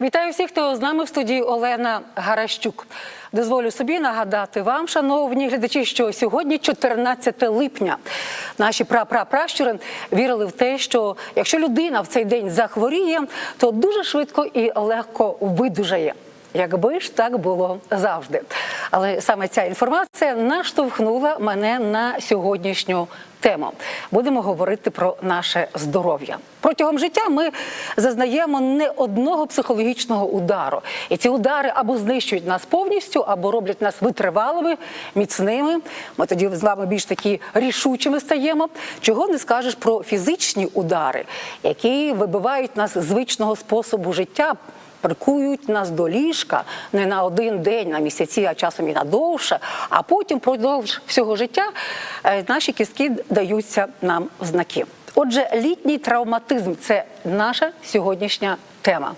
Вітаю всіх, хто з нами в студії Олена Гаращук. Дозволю собі нагадати вам, шановні глядачі, що сьогодні 14 липня. Наші прапрапращури вірили в те, що якщо людина в цей день захворіє, то дуже швидко і легко видужає. Якби ж так було завжди. Але саме ця інформація наштовхнула мене на сьогоднішню тему. Будемо говорити про наше здоров'я. Протягом життя ми зазнаємо не одного психологічного удару. І ці удари або знищують нас повністю, або роблять нас витривалими, міцними. Ми тоді з вами більш такі рішучими стаємо. Чого не скажеш про фізичні удари, які вибивають нас звичного способу життя. Прикують нас до ліжка не на один день, на місяці, а часом і на довше. А потім продовж всього життя е, наші кістки даються нам знаки. Отже, літній травматизм це наша сьогоднішня тема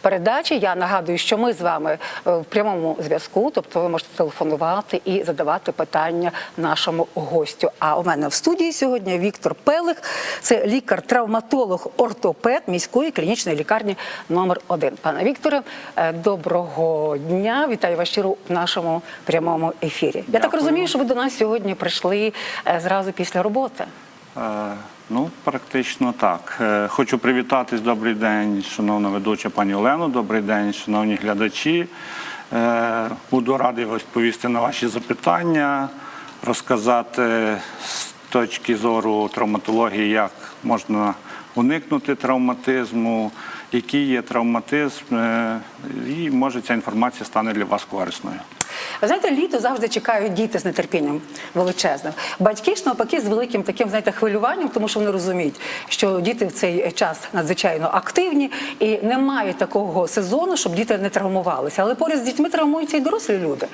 передачі. Я нагадую, що ми з вами е, в прямому зв'язку, тобто ви можете телефонувати і задавати питання нашому гостю. А у мене в студії сьогодні Віктор Пелих, це лікар-травматолог, ортопед міської клінічної лікарні номер 1 Пане Вікторе, е, доброго дня! Вітаю вас щиро в нашому прямому ефірі. Я так розумію, що ви до нас сьогодні прийшли е, зразу після роботи. Ну, практично так. Е, Хочу привітатись. Добрий день, шановна ведуча пані Олено. Добрий день, шановні глядачі. Е, Буду радий відповісти на ваші запитання, розказати з точки зору травматології, як можна уникнути травматизму, який є травматизм, е, і може ця інформація стане для вас корисною. Ви знаєте, літо завжди чекають діти з нетерпінням величезним. Батьки ж навпаки з великим таким знаєте, хвилюванням, тому що вони розуміють, що діти в цей час надзвичайно активні і немає такого сезону, щоб діти не травмувалися. Але поряд з дітьми травмуються і дорослі люди.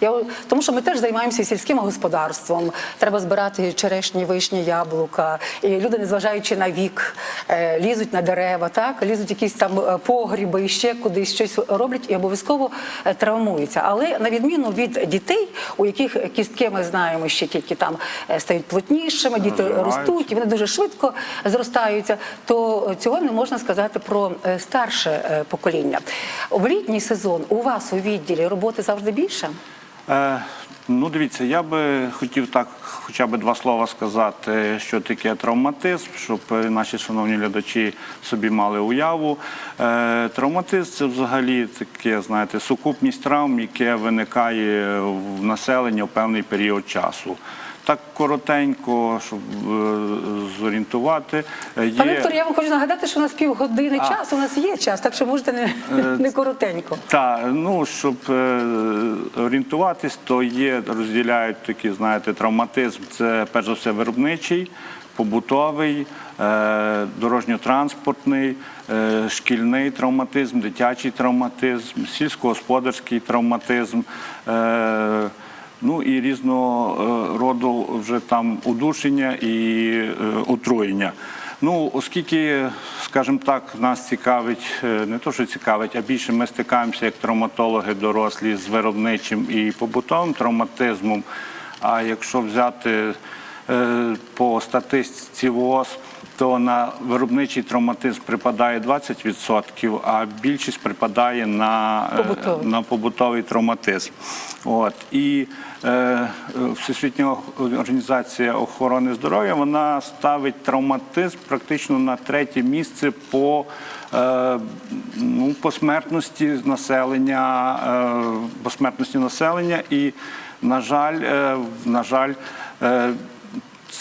Я, тому що ми теж займаємося сільським господарством. Треба збирати черешні, вишні, яблука. І люди, незважаючи на вік, е, лізуть на дерева, так лізуть якісь там е, погріби ще кудись щось роблять і обов'язково е, травмуються. Але на відміну від дітей, у яких кістки ми знаємо, ще тільки там е, стають плотнішими, діти ростуть, і вони дуже швидко зростаються. То цього не можна сказати про е, старше е, покоління. В літній сезон у вас у відділі роботи завжди більше. Ну, дивіться, я би хотів так хоча б два слова сказати, що таке травматизм, щоб е, наші шановні глядачі собі мали уяву. Е, травматизм це взагалі таке, знаєте, сукупність травм, яке виникає в населенні в певний період часу. Так коротенько, щоб е, зорієнтувати. е, є- Пане Віктор, я вам хочу нагадати, що у нас півгодини А. часу. У нас є час, так що можете не, не коротенько. Так, ну щоб е, орієнтуватись, то є, розділяють такі, знаєте, травматизм. Це перш за все виробничий, побутовий, е, дорожньо-транспортний, е, шкільний травматизм, дитячий травматизм, сільськогосподарський травматизм. Ну і різного е, роду вже там удушення і е, отруєння. Ну, оскільки, скажімо так, нас цікавить, е, не то, що цікавить, а більше ми стикаємося як травматологи дорослі з виробничим і побутовим травматизмом. А якщо взяти по статистиці ВООЗ, то на виробничий травматизм припадає 20%, а більшість припадає на, е, Побутовий. на побутовий травматизм. От. І е, Всесвітня організація охорони здоров'я вона ставить травматизм практично на третє місце по, е, ну, по смертності населення, е, по смертності населення. І, на жаль, е, на жаль, е,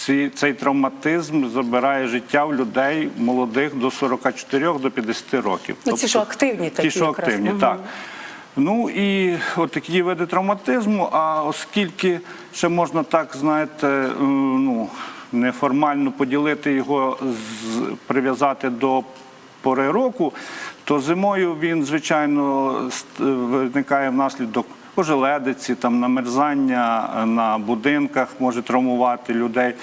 ці, цей травматизм забирає життя в людей молодих до 44 до 50 років. Ну, ці, що активні такі Ті, що якраз. активні, Мгм. так. Ну і от такі види травматизму. А оскільки ще можна так, знаєте, ну неформально поділити його, з, прив'язати до пори року, то зимою він, звичайно, виникає внаслідок ожеледиці, там намерзання е, на будинках може травмувати людей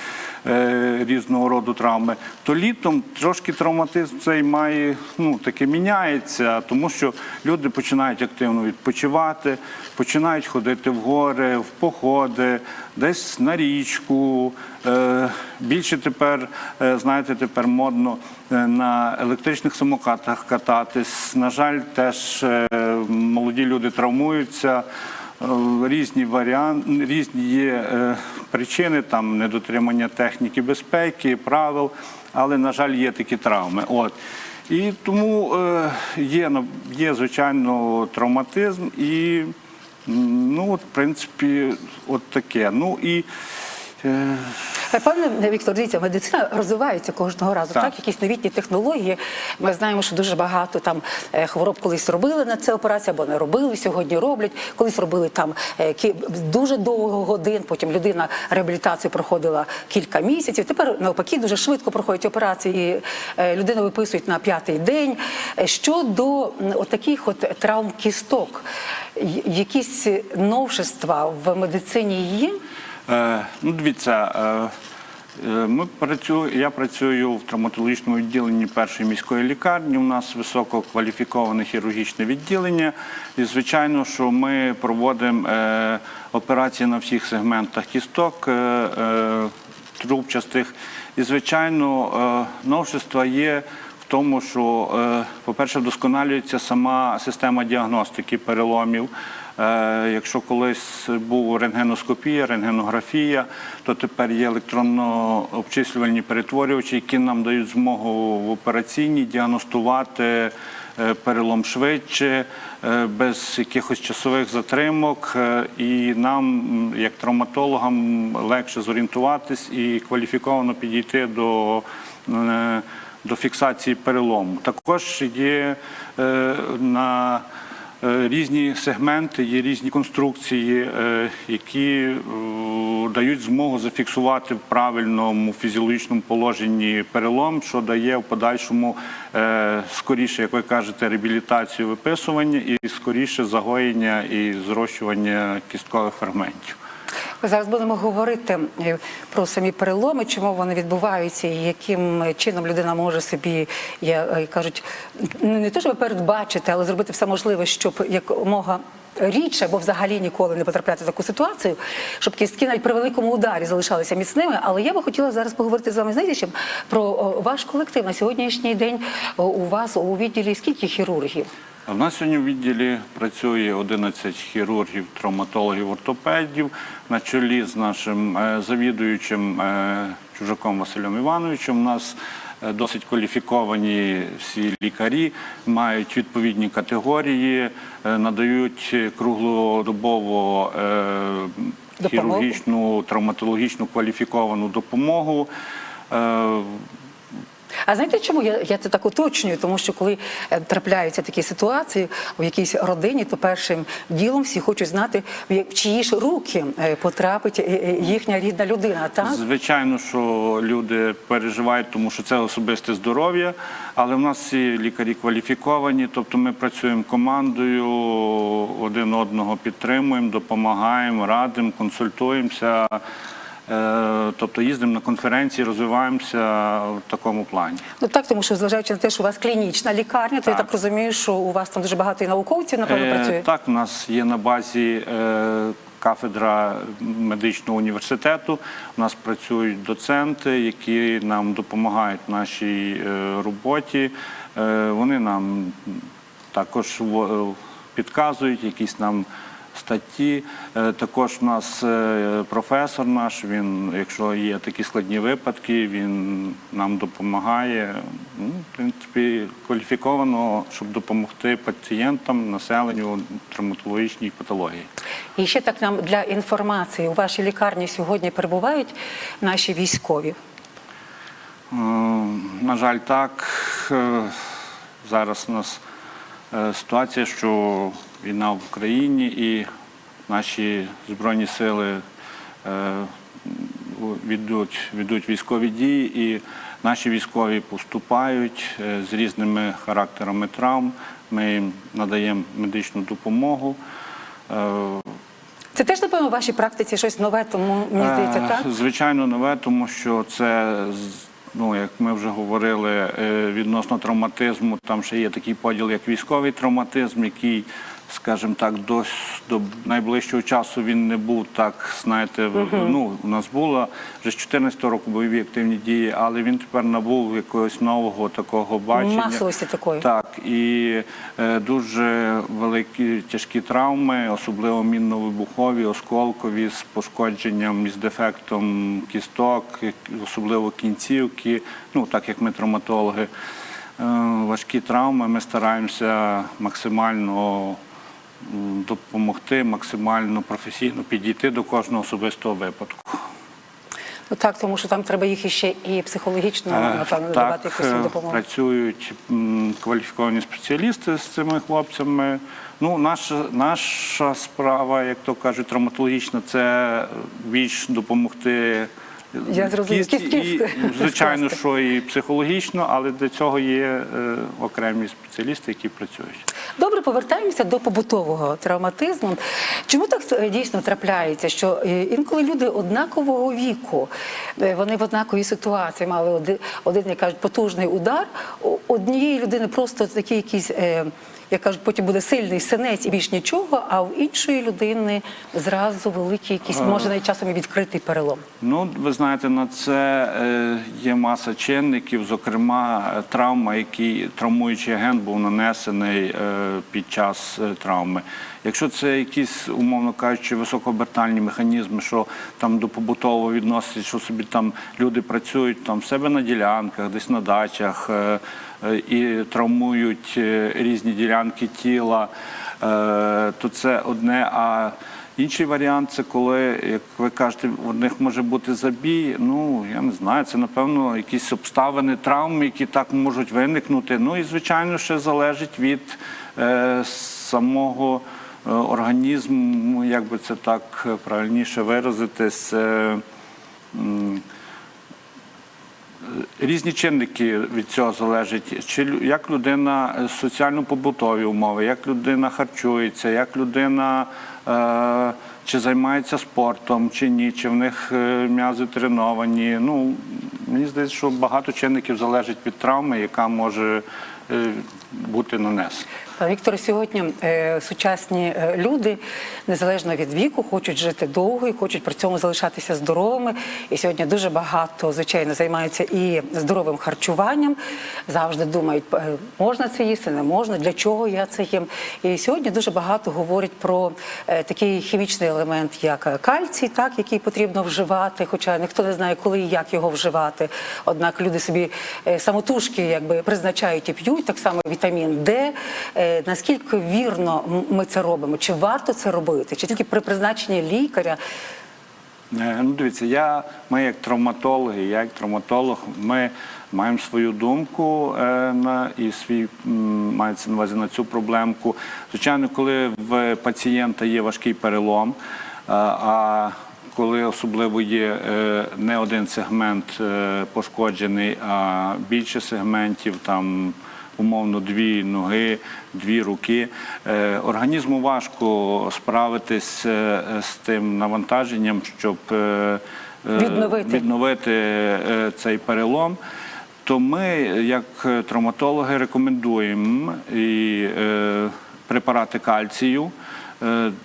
е, різного роду травми. То літом трошки травматизм цей має ну таке міняється, тому що люди починають активно відпочивати, починають ходити в гори, в походи, десь на річку, Більше тепер, е, знаєте, тепер модно е, на електричних самокатах кататись. На жаль, теж е, молоді люди травмуються. Е, Різні варіанти, різні є е, причини, там недотримання техніки безпеки, правил, але, на жаль, є такі травми. От. І тому е, є, є, звичайно, травматизм і, ну, от, в принципі, от таке. Ну і е, Е, Пане Віктор, дивіться, медицина розвивається кожного разу. Так. Так. якісь новітні технології. Ми знаємо, що дуже багато там е, хвороб колись робили на це операція, або не робили, сьогодні роблять. Колись робили там е, дуже довго годин. Потім людина реабілітацію проходила кілька місяців. Тепер навпаки дуже швидко проходять операції. і е, Людину виписують на п'ятий день. Е, Щодо м, отаких от травм кісток, якісь новшества в медицині є? Е, ну, дивіться, е, е, ми працю, я працюю в травматологічному відділенні першої міської лікарні. У нас висококваліфіковане хірургічне відділення. І звичайно, що ми проводимо операції на всіх сегментах кісток. Трубчастих. І, звичайно, новшества є в тому, що, по-перше, вдосконалюється сама система діагностики переломів. Е, Якщо колись був рентгеноскопія, рентгенографія, то тепер є електронно-обчислювальні перетворювачі, які нам дають змогу в операційній діагностувати е, перелом швидше, е, без якихось часових затримок. І нам, як травматологам, легше зорієнтуватись і кваліфіковано підійти до. До фіксації перелому. Також є е, на різні сегменти, є різні конструкції, е, які е, дають змогу зафіксувати в правильному фізіологічному положенні перелом, що дає в подальшому е, скоріше, як ви кажете, реабілітацію виписування і скоріше загоєння і зрощування кісткових фрагментів. Ми зараз будемо говорити е, про самі переломи, чому вони відбуваються, і яким чином людина може собі, е, кажуть, не не те, щоб передбачити, але зробити все можливе, щоб якомога. Рідше або взагалі ніколи не потрапляти в таку ситуацію, щоб кістки навіть при великому ударі залишалися міцними. Але я би хотіла зараз поговорити з вами знаєте, чим? про ваш колектив на сьогоднішній день. У вас у відділі скільки хірургів? У нас сьогодні в відділі працює 11 хірургів, травматологів, ортопедів на чолі з нашим е, завідуючим е, чужаком Василем Івановичем. У нас е, досить кваліфіковані всі лікарі, мають відповідні категорії, надають круглодобово хірургічну, травматологічну кваліфіковану допомогу. А знаєте, чому я, я це так уточнюю? Тому що коли е, трапляються такі ситуації в якійсь родині, то першим ділом всі хочуть знати, в чиї ж руки е, потрапить е, їхня рідна людина. Так Звичайно, що люди переживають, тому що це особисте здоров'я, але в нас всі лікарі кваліфіковані, тобто ми працюємо командою, один одного підтримуємо, допомагаємо, радимо, консультуємося. Е, Тобто їздимо на конференції, розвиваємося в такому плані. ну так, тому що зважаючи на те, що у вас клінічна лікарня, то я Так. так розумію, що у вас там дуже багато і науковців, напевно, Е, працює. Так, у нас є на базі е, кафедра медичного університету. У нас працюють доценти, які нам допомагають в нашій роботі. Вони нам також підказують якісь нам. Статті Е, також у нас е, професор наш. Він, якщо є такі складні випадки, він нам допомагає. Ну, в принципі, кваліфіковано, щоб допомогти пацієнтам, населенню травматологічній патології. І ще так нам для інформації у вашій лікарні сьогодні перебувають наші військові. Е, На жаль, так. Зараз у нас ситуація, що війна в Україні і наші Збройні сили е, ведуть, ведуть військові дії, і наші військові поступають е, з різними характерами травм. Ми їм надаємо медичну допомогу. Е, Це теж напевно в вашій практиці щось нове, тому мені здається, так. Звичайно, нове, тому що це, ну як ми вже говорили, відносно травматизму, там ще є такий поділ, як військовий травматизм, який скажімо так, до, до найближчого часу він не був так, знаєте, в- ну, у нас було вже з 14 року бойові активні дії, але він тепер набув якогось нового такого бачення. Масовості такої. Так, і е, дуже великі тяжкі травми, особливо мінно-вибухові, осколкові, з пошкодженням з дефектом кісток, особливо кінцівки, ну так як ми травматологи. Е, важкі травми. Ми стараємося максимально допомогти, максимально професійно підійти до кожного особистого випадку. Ну так, тому що там треба їх іще і психологічно, Е, напевно, надавати Так, якусь е, допомогу. працюють кваліфіковані спеціалісти з цими хлопцями. Ну, наша, наша справа, як то кажуть, травматологічна, це більш допомогти. Я зрозумів. кісті і, звичайно, що і психологічно, але для цього є е, окремі спеціалісти, які працюють. Добре, повертаємося до побутового травматизму. Чому так е, дійсно трапляється, що е, інколи люди однакового віку, е, вони в однаковій ситуації мали один, один як кажуть, потужний удар. У однієї людини просто такий якийсь, як кажуть, потім буде сильний синець і більш нічого, а у іншої людини зразу великий якийсь, може навіть часом і відкритий перелом. Ну, ви знаєте, на це є маса чинників, зокрема, травма, який травмуючий агент був нанесений під час е, травми. Якщо це якісь, умовно кажучи, високообертальні механізми, що там до побутового відносять, що собі там люди працюють там в себе на ділянках, десь на дачах е, е, і травмують різні ділянки тіла, то це одне. А Інший варіант це коли, як ви кажете, у них може бути забій. Ну я не знаю, це напевно якісь обставини, травми, які так можуть виникнути. Ну і звичайно, ще залежить від е, самого е, організму, як би це так правильніше виразитись. Е, м, Різні чинники від цього залежать. Чи як людина е, соціально-побутові умови, як людина харчується, як людина е, чи займаються спортом, чи ні, чи в них е, м'язи треновані. Ну мені здається, що багато чинників залежить від травми, яка може е, бути нанесена. Пане Вікторе, сьогодні е, сучасні е, люди, незалежно від віку, хочуть жити довго і хочуть при цьому залишатися здоровими. І сьогодні дуже багато, звичайно, займаються і здоровим харчуванням. Завжди думають, е, можна це їсти, не можна, для чого я це їм. І сьогодні дуже багато говорять про такий хімічний елемент, як кальцій, так, який потрібно вживати, хоча ніхто не знає, коли і як його вживати. Однак люди собі самотужки якби призначають і п'ють, так само вітамін Д. Е, Наскільки вірно ми це робимо? Чи варто це робити? Чи тільки при призначенні лікаря? Е, Ну, дивіться, я, ми як травматологи, я як травматолог, ми маємо свою думку е, на, і свій мається на увазі на цю проблемку. Звичайно, коли в пацієнта є важкий перелом, е, а коли особливо є е, не один сегмент е, пошкоджений, а більше сегментів там умовно дві ноги, дві руки. Е, Організму важко справитись е, з тим навантаженням, щоб е, Відновити. відновити цей перелом. То ми, як травматологи, рекомендуємо і е, препарати кальцію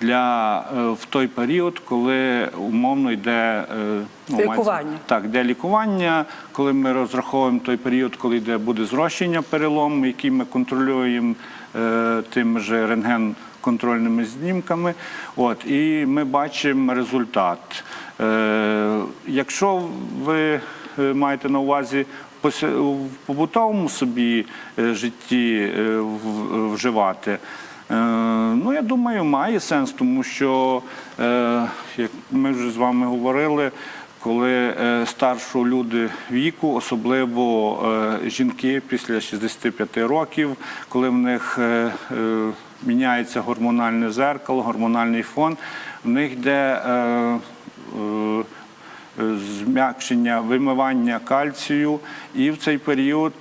для е, в той період, коли умовно йде е, ну, мається- Лікування. так, де лікування, коли ми розраховуємо той період, коли йде буде зрощення перелому, який ми контролюємо е, тими же рентген-контрольними знімками. От, і ми бачимо результат. Е, якщо ви е, маєте на увазі в побутовому собі е, житті е, вживати. Е, Ну, я думаю, має сенс, тому що, е, як ми вже з вами говорили, коли е, старшого люди віку, особливо жінки після 65 років, коли в них міняється гормональне зеркало, гормональний фон, в них йде зм'якшення, вимивання кальцію. І в цей період,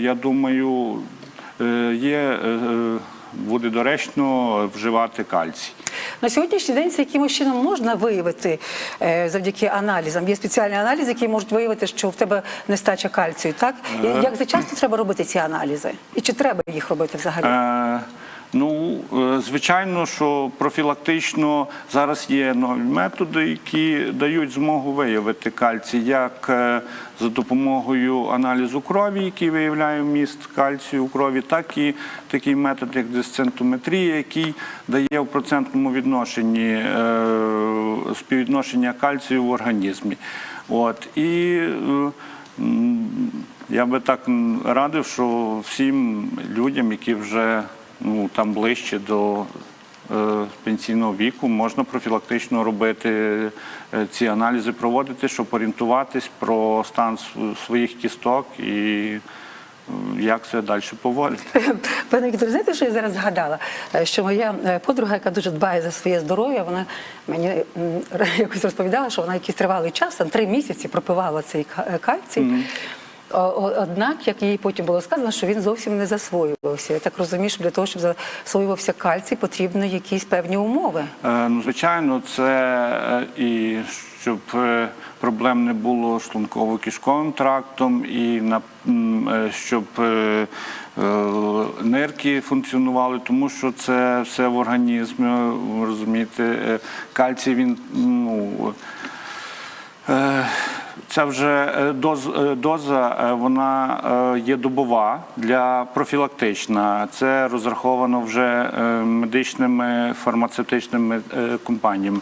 я думаю, є, буде доречно вживати кальцій. На сьогоднішній день це якимось чином можна виявити е, завдяки аналізам. Є спеціальні аналізи, які можуть виявити, що в тебе нестача кальцію. Так як за часто треба робити ці аналізи? І чи треба їх робити взагалі? Ну, е, звичайно, що профілактично зараз є нові методи, які дають змогу виявити кальцій, як е, за допомогою аналізу крові, який виявляє вміст кальцію у крові, так і такий метод, як дисцентометрія, який дає в процентному відношенні е, співвідношення кальцію в організмі. От і я би так радив, що всім людям, які вже ну, там ближче до е, пенсійного віку, можна профілактично робити е, ці аналізи, проводити, щоб орієнтуватись про стан своїх кісток і як це далі поводити. Пане Вікторе, знаєте, що я зараз згадала? Е, Що моя подруга, яка дуже дбає за своє здоров'я, вона мені якось розповідала, що вона якийсь тривалий час, там три місяці пропивала цей ка- кальцій. О- о- Однак, як їй потім було сказано, що він зовсім не засвоювався. Я так розумію, що для того, щоб засвоювався кальцій, потрібні якісь певні умови. Е, Ну, звичайно, це е, і щоб е, проблем не було з шлунково-кишковим трактом, і на щоб нирки функціонували, тому що це все в організмі, розумієте, кальцій він ну. Це вже е, доз, е, доза, е, вона є добова для профілактична. Це розраховано вже медичними фармацевтичними компаніями.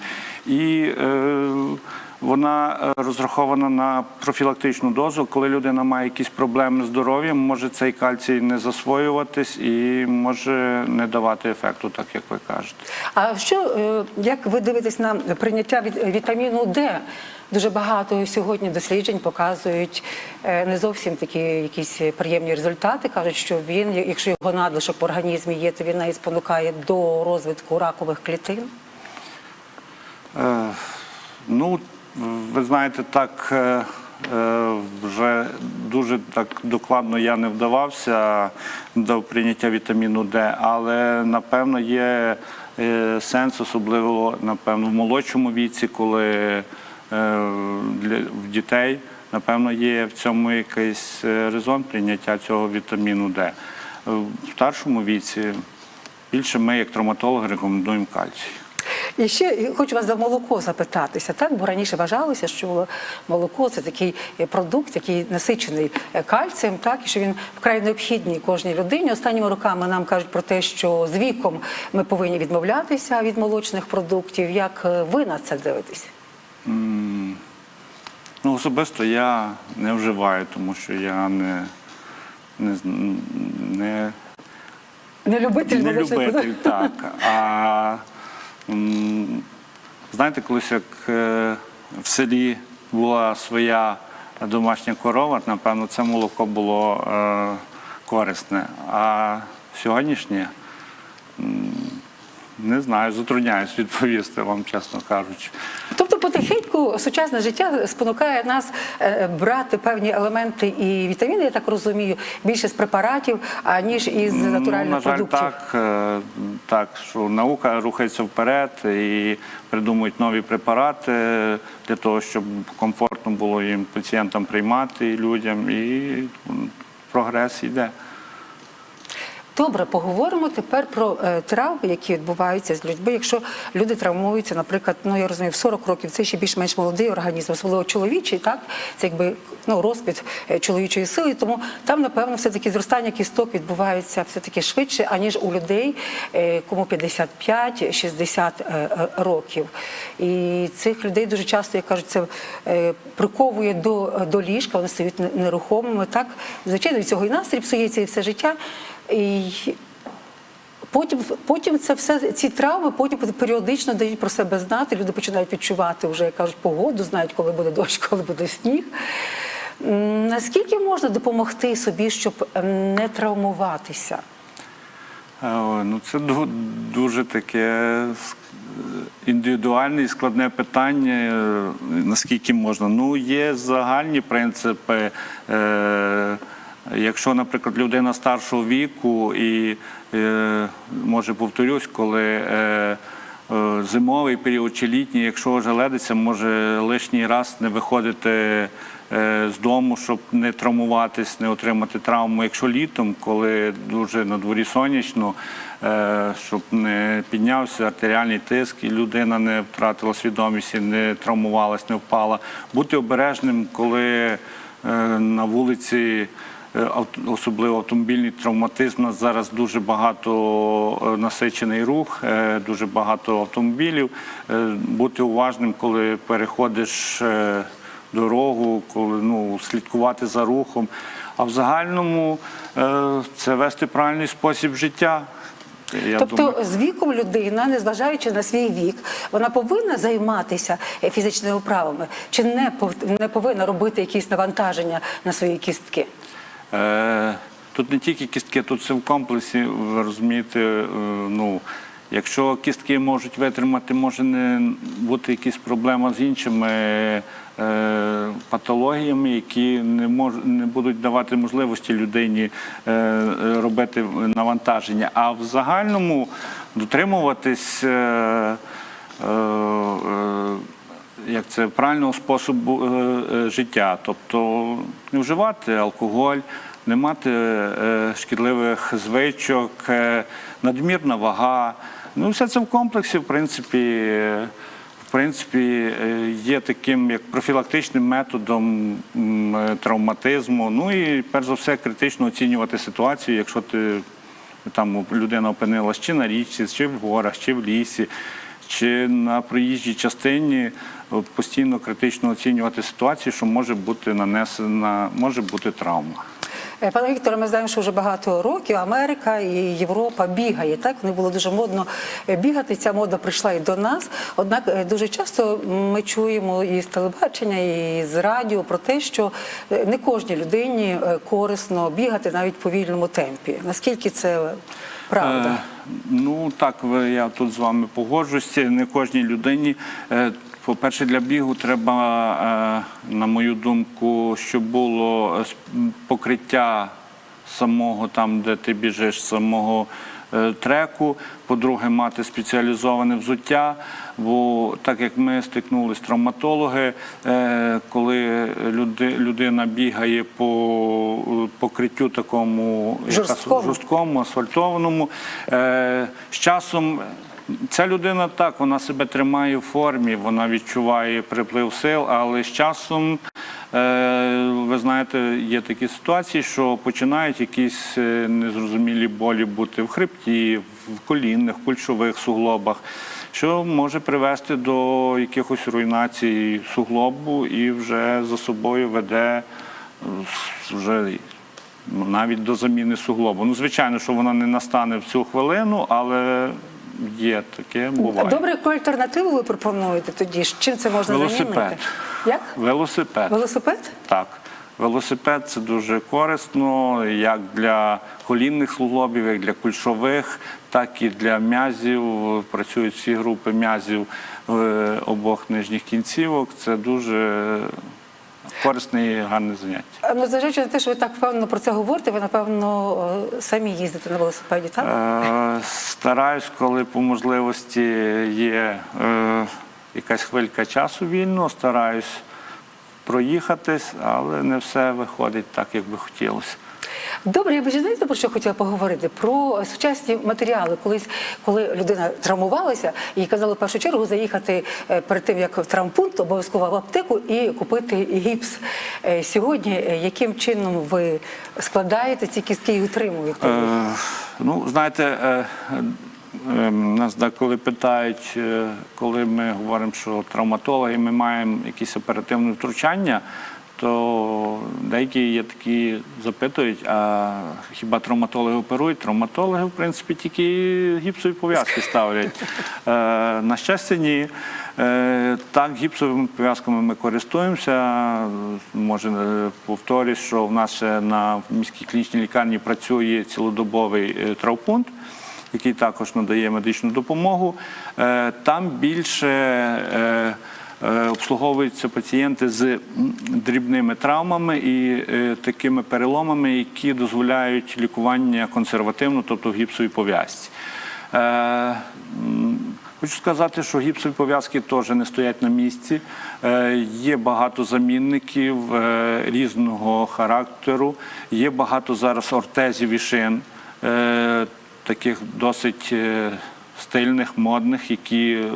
І вона розрахована на профілактичну дозу. Коли людина має якісь проблеми з здоров'ям, може цей кальцій не засвоюватись і може не давати ефекту, так як ви кажете. А що як ви дивитесь на прийняття вітаміну Д? Дуже багато сьогодні досліджень показують е, не зовсім такі якісь приємні результати. кажуть, що він, якщо його надлишок в організмі є, то він навіть спонукає до розвитку ракових клітин. Е, Ну, ви знаєте, так е, е, вже дуже так докладно я не вдавався до прийняття вітаміну Д, але напевно є сенс, особливо напевно в молодшому віці, коли в дітей напевно є в цьому якийсь е, резон прийняття цього вітаміну Д. Е, В старшому віці більше ми, як травматологи, рекомендуємо кальцій. І ще хочу вас за молоко запитатися, так? Бо раніше вважалося, що молоко це такий е, продукт, який насичений е, кальцієм, так і що він вкрай необхідний кожній людині. Останніми роками нам кажуть про те, що з віком ми повинні відмовлятися від молочних продуктів. Як е, ви на це дивитесь? Ну, особисто я не вживаю, тому що я не, не, не, Не любитель не любитель, так. А знаєте, колись як е, в селі була своя домашня корова, напевно, це молоко було е, корисне. А сьогоднішнє не знаю, затрудняюсь відповісти вам, чесно кажучи. Тобто потихеньку сучасне життя спонукає нас е, брати певні елементи і вітаміни, я так розумію, більше з препаратів, аніж із натуральних ну, на жаль, продуктів. так, е, так, що наука рухається вперед і придумують нові препарати для того, щоб комфортно було їм пацієнтам приймати і людям, і прогрес йде. Добре, поговоримо тепер про е, травми, які відбуваються з людьми. Якщо люди травмуються, наприклад, ну я розумію, в 40 років це ще більш-менш молодий організм, особливо чоловічий, так це якби ну розпід е, чоловічої сили. Тому там, напевно, все таки зростання кісток відбувається все таки швидше, аніж у людей, е, кому 55-60 е, е, років. І цих людей дуже часто, як кажуть, це е, приковує до, до ліжка, вони стають нерухомими. Так, звичайно, від цього і настрій псується, і все життя. І Потім, потім це все ці травми потім періодично дають про себе знати. Люди починають відчувати вже як кажуть погоду, знають, коли буде дощ, коли буде сніг. Наскільки можна допомогти собі, щоб ем, не травмуватися? Е, Ну, це дуже таке індивідуальне і складне питання, е, наскільки можна. Ну, є загальні принципи. Е, Якщо, наприклад, людина старшого віку, і е, може повторюсь, коли е, е, зимовий період чи літній, якщо ожеледиться, може лишній раз не виходити з дому, щоб не травмуватись, не отримати травму. Якщо літом, коли дуже на дворі сонячно, щоб не піднявся артеріальний тиск і людина не втратила свідомість, не травмувалась, не впала. Бути обережним, коли на вулиці. Е, Особливо автомобільний травматизм. У нас зараз дуже багато е, насичений рух, е, дуже багато автомобілів. Бути уважним, коли переходиш дорогу, коли ну, слідкувати за рухом. А в загальному це вести правильний спосіб життя. Я тобто думаю. з віком людина, незважаючи на свій вік, вона повинна займатися фізичними вправами, чи не повинна робити якісь навантаження на свої кістки? Е, Тут не тільки кістки, тут все в комплексі. Ви розумієте, е, ну, якщо кістки можуть витримати, може не бути якісь проблема з іншими е, патологіями, які не мож, не будуть давати можливості людині робити навантаження. А в загальному дотримуватись. Як це правильного способу е, е, життя, тобто не вживати алкоголь, не мати е, шкідливих звичок, надмірна вага. Ну, все це в комплексі, в принципі, в принципі, є таким як профілактичним методом травматизму. Ну і перш за все критично оцінювати ситуацію, якщо ти там людина опинилась чи на річці, чи в горах, чи в лісі, чи на проїжджій частині, постійно критично оцінювати ситуацію, що може бути нанесена, може бути травма. Е, Пане Вікторе, ми знаємо, що вже багато років Америка і Європа бігає. Так вони було дуже модно е, бігати. Ця мода прийшла і до нас. Однак е, дуже часто ми чуємо і з телебачення, і з радіо про те, що не кожній людині корисно бігати навіть в повільному темпі. Наскільки це правда? Е, ну так, я тут з вами погоджуюсь. Не кожній людині. Е, По-перше, для бігу треба, е, на мою думку, щоб було е, покриття самого там, де ти біжиш, самого е, треку. По-друге, мати спеціалізоване взуття. Бо так як ми стикнулись травматологи, коли людина бігає по покриттю такому яка- Жорсткому. асфальтованому. З часом ця людина так, вона себе тримає в формі, вона відчуває приплив сил, але з часом. е, Ви знаєте, є такі ситуації, що починають якісь е, незрозумілі болі бути в хребті, в колінних, кульшових суглобах, що може привести до якихось руйнацій суглобу і вже за собою веде е, вже навіть до заміни суглобу. Ну, звичайно, що вона не настане в цю хвилину, але є таке, буває. Добре, яку альтернативу ви пропонуєте тоді? Чим це можна Велосипед. замінити? Як? Велосипед. Велосипед? Так. Велосипед це дуже корисно як для колінних суглобів, як для кульшових, так і для м'язів. Працюють всі групи м'язів е, обох нижніх кінцівок. Це дуже корисне і гарне заняття. Незважаючи Ну, на те, що ви так впевнено про це говорите, ви напевно е, самі їздите на велосипеді, так? Е, Стараюсь, коли по можливості є е, якась хвилька часу вільно, стараюсь проїхатись, але не все виходить так, як би хотілося. Добре, я б ще знаєте, про що хотіла поговорити? Про сучасні матеріали. Колись, коли людина травмувалася, їй казали в першу чергу заїхати е, перед тим, як в травмпункт, обов'язково в аптеку і купити гіпс. Е, Сьогодні е, яким чином ви складаєте ці кістки і утримуєте? Е, ну, знаєте, е, е, нас деколи питають, е, коли ми говоримо, що травматологи, ми маємо якісь оперативне втручання, то деякі є такі запитують, а хіба травматологи оперують? Травматологи, в принципі, тільки гіпсові пов'язки ставлять. Е, на щастя, ні. Е, Так, гіпсовими пов'язками ми користуємося. Може, е, повторюсь, що в нас ще на міській клінічній лікарні працює цілодобовий травпункт, який також надає медичну допомогу. Там більше обслуговуються пацієнти з дрібними травмами і е, такими переломами, які дозволяють лікування консервативно, тобто в гіпсовій пов'язці. Е, Хочу сказати, що гіпсові пов'язки теж не стоять на місці. Е, Є багато замінників е, різного характеру. Є багато зараз ортезів і шин, е, таких досить е, стильних, модних, які е,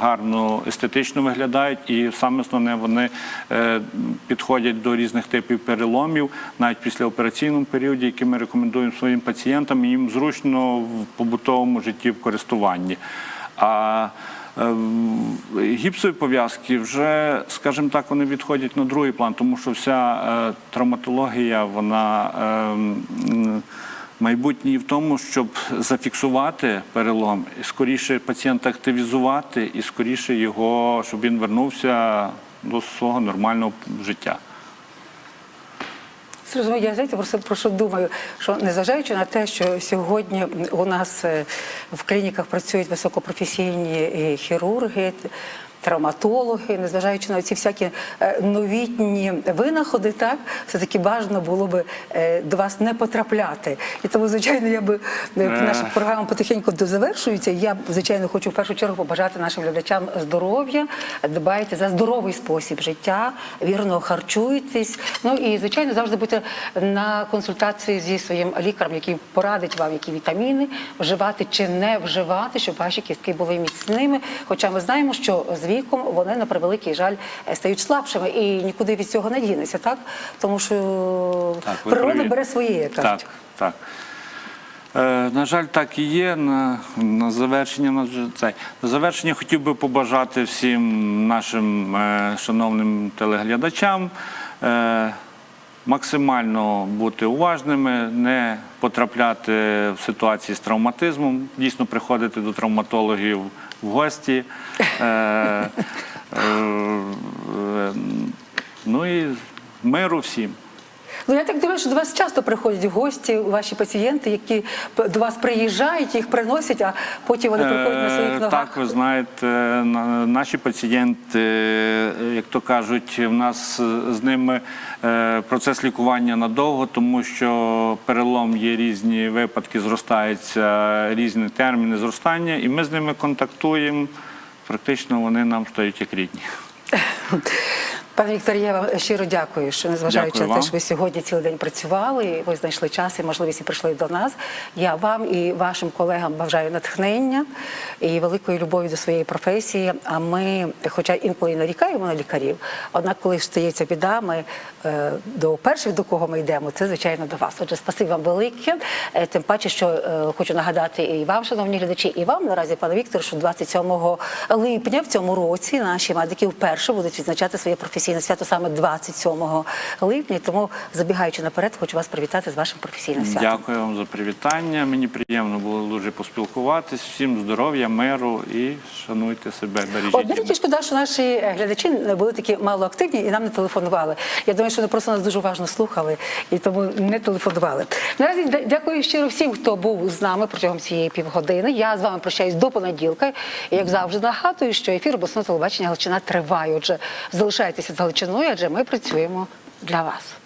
гарно естетично виглядають, і саме основне вони е, підходять до різних типів переломів, навіть після операційному періоді, які ми рекомендуємо своїм пацієнтам, і їм зручно в побутовому житті в користуванні. А е, гіпсові пов'язки вже, скажімо так, вони відходять на другий план, тому що вся травматологія, вона е, м, майбутнє в тому, щоб зафіксувати перелом, і скоріше пацієнта активізувати, і скоріше його, щоб він вернувся до свого нормального життя. Зрозуміло, я знаєте, просто про що думаю, що незважаючи на те, що сьогодні у нас е, в клініках працюють високопрофесійні е, хірурги. Травматологи, незважаючи на ці всякі е, новітні винаходи, так все-таки бажано було би е, до вас не потрапляти. І тому, звичайно, я би е, наша програма потихеньку дозавершується. Я звичайно хочу в першу чергу побажати нашим глядачам здоров'я, дбайте за здоровий спосіб життя, вірно харчуйтесь. Ну і звичайно, завжди будьте на консультації зі своїм лікарем, який порадить вам, які вітаміни вживати чи не вживати, щоб ваші кістки були міцними. Хоча ми знаємо, що з віком вони на превеликий жаль е, стають слабшими і нікуди від цього не дінеться, так тому що Так, природа праві. бере своє, як кажуть. Так, так. Е, на жаль, так і є. На, на завершення на цей. На завершення хотів би побажати всім нашим е, шановним телеглядачам. Е, Максимально бути уважними, не потрапляти в ситуації з травматизмом, дійсно приходити до травматологів в гості. Е, е, е, ну і миру всім. Ну я так думаю, що до вас часто приходять в гості ваші пацієнти, які до вас приїжджають, їх приносять, а потім вони приходять на своїх Е, ногах. Так, ви знаєте, наші пацієнти, е, як то кажуть, в нас е, з ними процес лікування надовго, тому що перелом є різні випадки, зростаються різні терміни зростання, і ми з ними контактуємо. Практично вони нам стають як рідні. Пане Вікторе, я вам щиро дякую, що незважаючи Дякую на те, що ви сьогодні цілий день працювали, ви знайшли час і можливість і прийшли до нас. Я вам і вашим колегам бажаю натхнення і великої любові до своєї професії. А ми, хоча інколи і нарікаємо на лікарів, однак, коли стається біда, ми е, до перших, до кого ми йдемо, це звичайно до вас. Отже, спасибі вам велике. Е, Тим паче, що е, хочу нагадати і вам, шановні глядачі, і вам наразі, пане Віктор, що 27 липня в цьому році наші медики вперше будуть відзначати своє професійне свято саме 27 липня. Тому, забігаючи наперед, хочу вас привітати з вашим професійним святом. Дякую вам за привітання. Мені приємно було дуже поспілкуватись. Всім здоров'я, миру і шануйте себе, бережіть. До себе. шкода, що наші е, глядачі були такі малоактивні і нам не телефонували. Я думаю, що вони просто нас дуже уважно слухали і тому не телефонували. Наразі дякую щиро всім, хто був з нами протягом цієї півгодини. Я з вами прощаюсь до понеділка. І як завжди нагадую, що ефір обласного телебачення Галичина триває. Отже, залишайтеся з Галичиною, адже ми працюємо для вас.